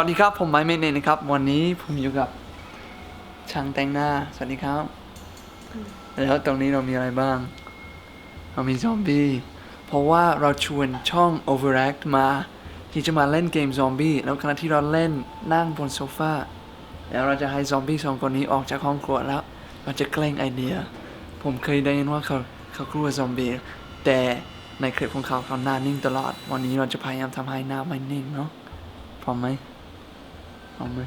วัสดีครับ ผมไมค์เมนเนนนะครับ วันนี้ผมอยู่กับช่างแต่งหน้า สวัสดีครับ แล้วตรงนี้เรามีอะไรบ้าง เรามีซอมบี้ เพราะว่าเราชวนช่อง Overact มา ที่จะมาเล่นเกมซอมบี้ แล้วขณะที่เราเล่นนั่งบนโซฟา แล้วเราจะให้ซอมบี้สองคนนี้ออกจากห้องครัวแล้ว เราจะแกล้งไอเดีย ผมเคยได้ยินว่าเขาเขากลัวซอมบี้ แต่ในคลิปของเขาเขาหน้านิ่งตลอด วันนี้เราจะพยายามทำให้หน้าไม่นิ่งเนาะพร้อมไหม พร้อมไหม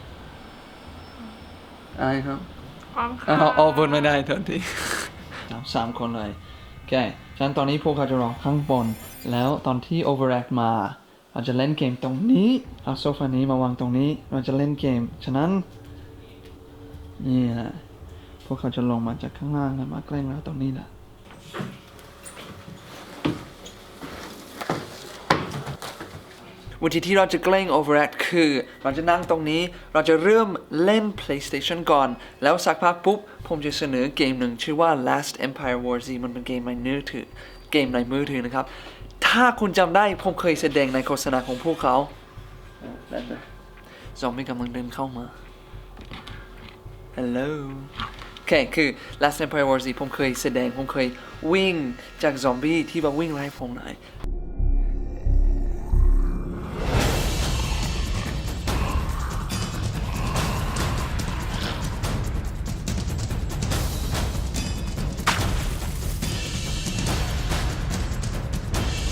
อะไรครับพร้อมค่ะเอาเอาบนไม่ได้โทษทีครับสามคนเลยโอเคฉะนั้นตอนนี้พวกเขาจะรอข้างบน แล้วตอนที่ overact มาเราจะเล่นเกมตรงนี้เอาโซฟานี้มาวางตรงนี้ เราจะเล่นเกม ฉะนั้น นี่แหละพวกเขาจะลงมาจากข้างล่างแล้วมาแกล้งเราตรงนี้แหละ วิธีที่เราจะแกล้ง overact คือ เราจะนั่งตรงนี้ เราจะเริ่มเล่น PlayStation ก่อน แล้วสักพักปุ๊บ ผมจะเสนอเกมหนึ่งชื่อว่า Last Empire War Z มันเป็นเกมในมือถือ เกมในมือถือนะครับ ถ้าคุณจำได้ผมเคยแสดงในโฆษณาของพวกเขาซอมบี้กำลังเดินเข้ามา Hello โอเคคือ Last Empire War Z ผมเคยแสดง ผมเคยวิ่งจากซอมบี้ที่มาวิ่งไล่ผมหน่อย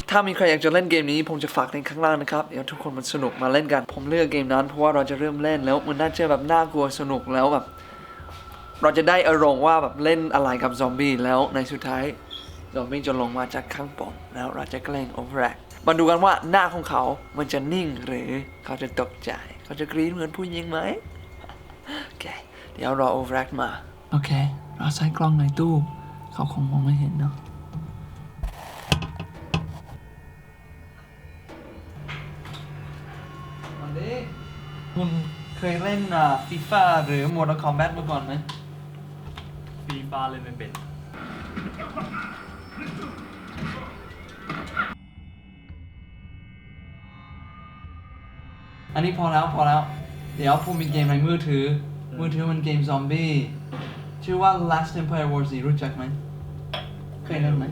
ถ้ามีใครอยากจะเล่นเกมนี้ผมจะฝากในข้างล่างนะครับ เดี๋ยวทุกคนมันสนุกมาเล่นกัน ผมเลือกเกมนั้นเพราะว่าเราจะเริ่มเล่นแล้วมันน่าจะแบบน่ากลัวสนุกแล้วแบบ เราจะได้อารมณ์ว่าแบบเล่นอะไรกับซอมบี้แล้วในสุดท้ายซอมบี้จะลงมาจากข้างบนแล้วเราจะแกล้งโอเวอร์แอคมาดูกันว่าหน้าของเขามันจะนิ่งหรือเขาจะตกใจ เขาจะกรี๊ดเหมือนผู้หญิงไหมโอเค เดี๋ยวรอโอเวอร์แอคมา โอเค เราใส่กล้องในตู้ เขาคงมองไม่เห็นเนาะ คุณเคยเล่นอ่าฟีฟ่าหรือ Mortal Kombat มาก่อนไหมฟีฟ้าเล่นไม่เป็นอันนี้พอแล้วพอแล้ว เดี๋ยวผมมีเกมในมือถือ มือถือมันเกมซอมบี้ชื่อว่า Last Empire War Z รู้จักไหม เคยเล่นไหม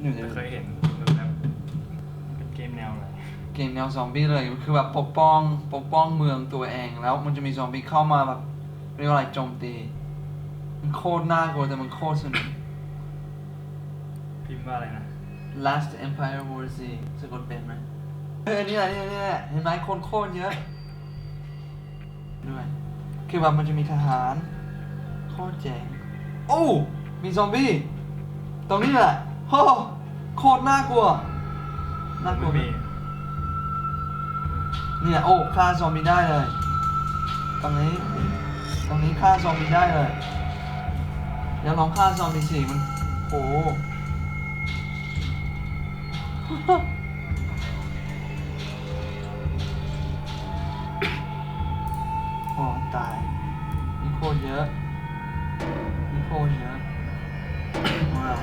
หนึ่งเคยเห็นแบบแบบเป็นเกมแนวอะไร เกมแนวซอมบี้เลยคือแบบปกป้องปกป้องเมืองตัวเองแล้วมันจะมีซอมบี้เข้ามาแบบเรียกว่าอะไรโจมตีมันโคตรน่ากลัวแต่มันโคตรสนุก พิมพ์ว่าอะไรนะ Last Empire War Z สะกดเป็นไหมเออนี่แหละนี่แหละนี่แหละเห็นไหมคนโคตรเยอะด้วยคือแบบมันจะมีทหาร โคตรเจ๋งโอ้มีซอมบี้ตรงนี้แหละโอ้โคตรน่ากลัวน่ากลัวไหมไม่มี เนี่ยโอ้ฆ่าซอมบี้ได้เลย ตรงนี้ ตรงนี้ฆ่าซอมบี้ได้เลย เดี๋ยวลองฆ่าซอมบี้สิมันโอ้โอ้ตายนี่โคตรเยอะนี่โคตรเยอะว้าว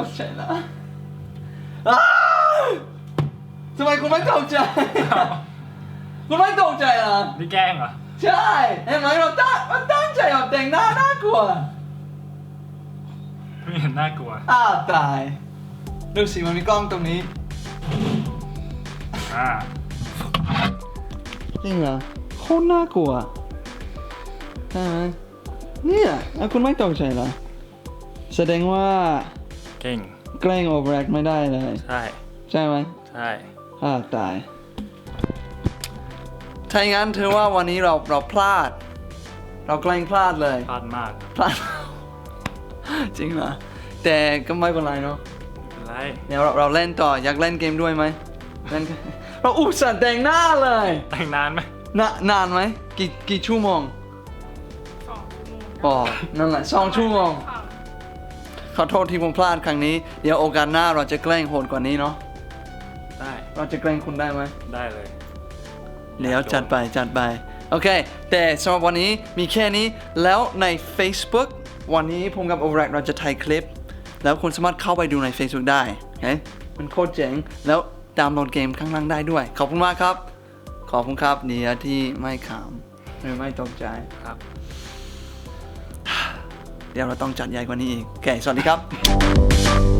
คุณไม่ตกใจนะอ้าวทำไมคุณไม่ตกใจคุณไม่ตกใจอะ นี่แกล้งเหรอ ใช่เห็นไหมเราตั้งมันตั้งใจแบบแต่งหน้าน่ากลัว ไม่เห็นน่ากลัวอ้าวตาย ดูสิมันมีกล้องตรงนี้ อ่าจริงเหรอโคตรน่ากลัวใช่ไหมเนี่ยแล้วคุณไม่ตกใจเหรอ แสดงว่า เก่ง แกล้งโอเวอร์แอคไม่ได้เลย ใช่ ใช่ไหมใช่ อ้าวตาย ถ้าอย่างนั้นเธอว่าวันนี้เราเราพลาด เราแกล้งพลาดเลย พลาดมากพลาด จริงเหรอ แต่ก็ไม่เป็นไรเนาะ ไม่เป็นไร เดี๋ยวเราเราเล่นต่ออยากเล่นเกมด้วยไหมเล่น เราอุตส่าห์แต่งหน้าเลยแต่งนานไหมนานานไหมกี่กี่ชั่วโมง สองชั่วโมงอ๋อนั่นแหละสองชั่วโมงค่ะ ขอโทษที่ผมพลาดครั้งนี้ เดี๋ยวโอกาสหน้าเราจะแกล้งโหดกว่านี้เนาะ ได้เราจะแกล้งคุณได้ไหม ได้เลย เดี๋ยวจัดไปจัดไป โอเค แต่สำหรับวันนี้มีแค่นี้แล้วใน Facebook วันนี้ผมกับ o v e r a c เราจะถ่ายคลิป แล้วคุณสามารถเข้าไปดูใน Facebook ได้โอเคมันโคตรเจ๋ง แล้วดาวน์โหลดเกมข้างล่างได้ด้วย ขอบคุณมากครับ ขอบคุณครับเนียที่ไม่ขำหรือไม่ตกใจครับ เดี๋ยวเราต้องจัดใหญ่กว่านี้อีกโอเคสวัสดีครับ